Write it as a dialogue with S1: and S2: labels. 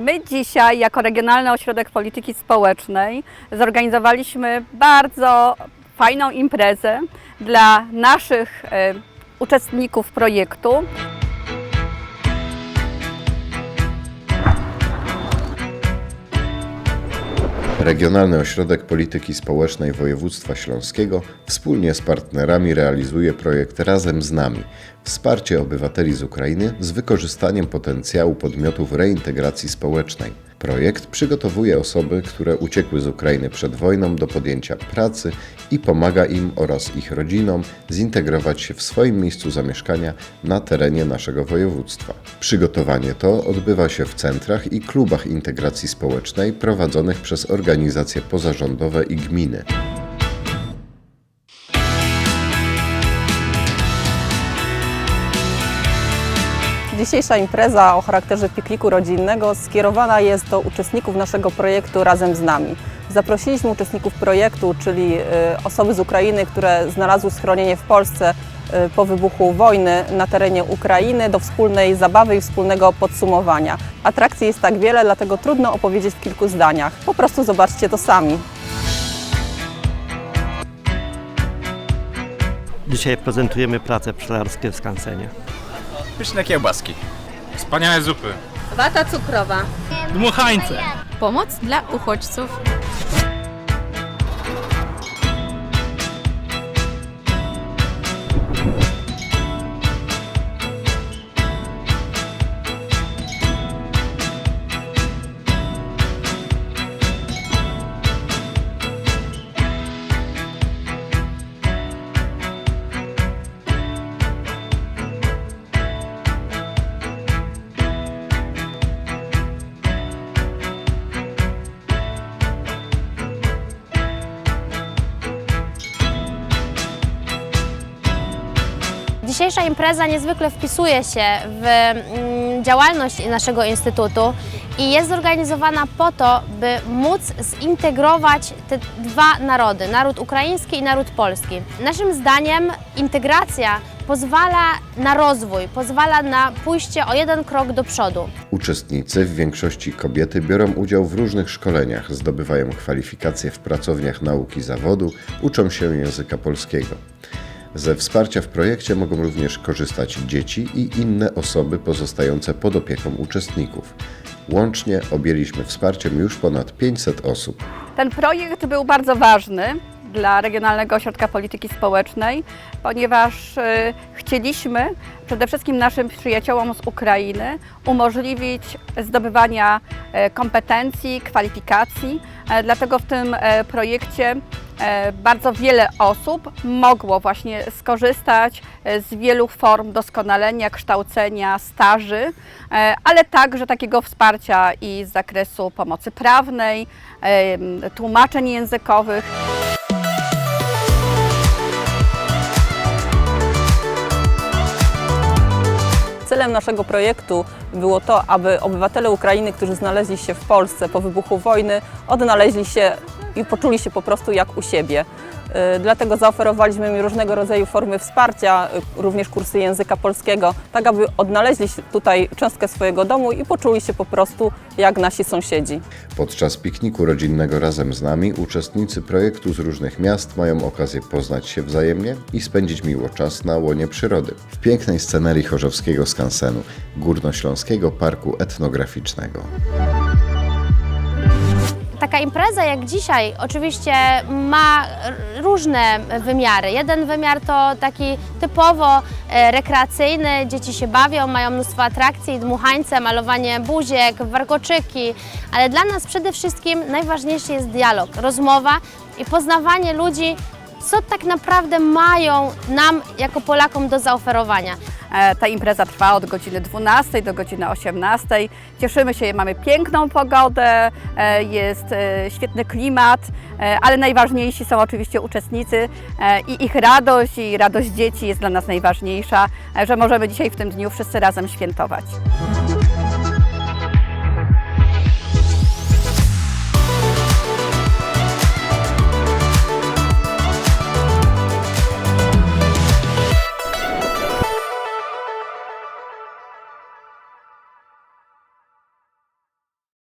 S1: My dzisiaj, jako Regionalny Ośrodek Polityki Społecznej, zorganizowaliśmy bardzo fajną imprezę dla naszych e, uczestników projektu.
S2: Regionalny Ośrodek Polityki Społecznej Województwa Śląskiego wspólnie z partnerami realizuje projekt Razem z nami wsparcie obywateli z Ukrainy z wykorzystaniem potencjału podmiotów reintegracji społecznej. Projekt przygotowuje osoby, które uciekły z Ukrainy przed wojną do podjęcia pracy i pomaga im oraz ich rodzinom zintegrować się w swoim miejscu zamieszkania na terenie naszego województwa. Przygotowanie to odbywa się w centrach i klubach integracji społecznej prowadzonych przez organizacje pozarządowe i gminy.
S3: Dzisiejsza impreza o charakterze pikniku rodzinnego skierowana jest do uczestników naszego projektu Razem z nami. Zaprosiliśmy uczestników projektu, czyli y, osoby z Ukrainy, które znalazły schronienie w Polsce y, po wybuchu wojny na terenie Ukrainy do wspólnej zabawy i wspólnego podsumowania. Atrakcji jest tak wiele, dlatego trudno opowiedzieć w kilku zdaniach. Po prostu zobaczcie to sami.
S4: Dzisiaj prezentujemy prace pszczelarskie w Skansenie.
S5: Pyszne kiełbaski. Wspaniałe zupy.
S6: Wata cukrowa.
S5: Dmuchańce.
S6: Pomoc dla uchodźców.
S7: Dzisiejsza impreza niezwykle wpisuje się w mm, działalność naszego instytutu i jest zorganizowana po to, by móc zintegrować te dwa narody, naród ukraiński i naród polski. Naszym zdaniem integracja pozwala na rozwój, pozwala na pójście o jeden krok do przodu.
S2: Uczestnicy, w większości kobiety, biorą udział w różnych szkoleniach, zdobywają kwalifikacje w pracowniach nauki zawodu, uczą się języka polskiego. Ze wsparcia w projekcie mogą również korzystać dzieci i inne osoby pozostające pod opieką uczestników. Łącznie objęliśmy wsparciem już ponad 500 osób.
S1: Ten projekt był bardzo ważny dla Regionalnego Ośrodka Polityki Społecznej, ponieważ e, chcieliśmy przede wszystkim naszym przyjaciołom z Ukrainy umożliwić zdobywania e, kompetencji, kwalifikacji. E, Dlatego w tym e, projekcie bardzo wiele osób mogło właśnie skorzystać e, z wielu form doskonalenia, kształcenia, staży, e, ale także takiego wsparcia i z zakresu pomocy prawnej, tłumaczeń językowych.
S3: Celem naszego projektu było to, aby obywatele Ukrainy, którzy znaleźli się w Polsce po wybuchu wojny, odnaleźli się i poczuli się po prostu jak u siebie. Y, Dlatego zaoferowaliśmy im różnego rodzaju formy wsparcia, y, również kursy języka polskiego, tak aby odnaleźli tutaj cząstkę swojego domu i poczuli się po prostu jak nasi sąsiedzi.
S2: Podczas pikniku rodzinnego razem z nami uczestnicy projektu z różnych miast mają okazję poznać się wzajemnie i spędzić miło czas na łonie przyrody. W pięknej scenerii Chorzowskiego Skansenu, Górnośląskiego Parku Etnograficznego.
S7: Taka impreza jak dzisiaj oczywiście ma różne wymiary. Jeden wymiar to taki typowo e, rekreacyjny, dzieci się bawią, mają mnóstwo atrakcji, dmuchańce, malowanie buziek, warkoczyki, ale dla nas przede wszystkim najważniejszy jest dialog, rozmowa i poznawanie ludzi, co tak naprawdę mają nam jako Polakom do zaoferowania.
S1: E, Ta impreza trwa od godziny 12 do godziny 18. Cieszymy się, mamy piękną pogodę, e, jest e, świetny klimat, ale najważniejsi są oczywiście uczestnicy i ich radość i radość dzieci jest dla nas najważniejsza, że możemy dzisiaj w tym dniu wszyscy razem świętować.